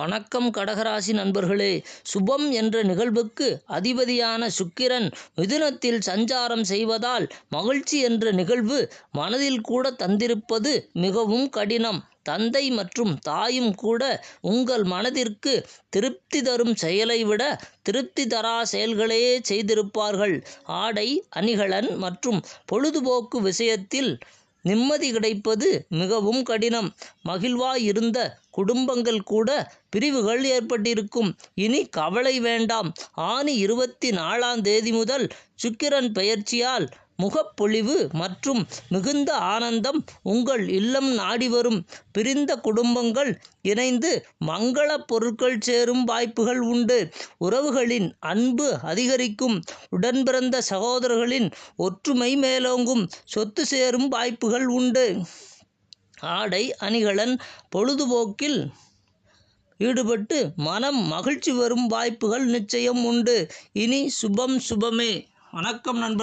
வணக்கம் கடகராசி நண்பர்களே. சுபம் என்ற நிகழ்வுக்கு அதிபதியான சுக்கிரன் மிதுனத்தில் சஞ்சாரம் செய்வதால் மகிழ்ச்சி என்ற நிகழ்வு மனதில் கூட தந்திருப்பது மிகவும் கடினம். தந்தை மற்றும் தாயும் கூட உங்கள் மனதிற்கு திருப்தி தரும் செயலை விட திருப்தி தரா செயல்களையே செய்திருப்பார்கள். ஆடை அணிகலன் மற்றும் பொழுதுபோக்கு விஷயத்தில் நிம்மதி கிடைப்பது மிகவும் கடினம். மகிழ்வாய் இருந்த குடும்பங்கள் கூட பிரிவுகள் ஏற்பட்டிருக்கும். இனி கவலை வேண்டாம். ஆனி இருபத்தி நாலாம் தேதி முதல் சுக்கிரன் பெயர்ச்சியால் முகப்பொழிவு மற்றும் மிகுந்த ஆனந்தம் உங்கள் இல்லம் நாடி வரும். பிரிந்த குடும்பங்கள் இணைந்து மங்கள பொருட்கள் சேரும் வாய்ப்புகள் உண்டு. உறவுகளின் அன்பு அதிகரிக்கும். உடன்பிறந்த சகோதரர்களின் ஒற்றுமை மேலோங்கும். சொத்து சேரும் வாய்ப்புகள் உண்டு. ஆடை அணிகலன் பொழுதுபோக்கில் ஈடுபட்டு மனம் மகிழ்ச்சி வரும் வாய்ப்புகள் நிச்சயம் உண்டு. இனி சுபம் சுபமே. வணக்கம் நண்பர்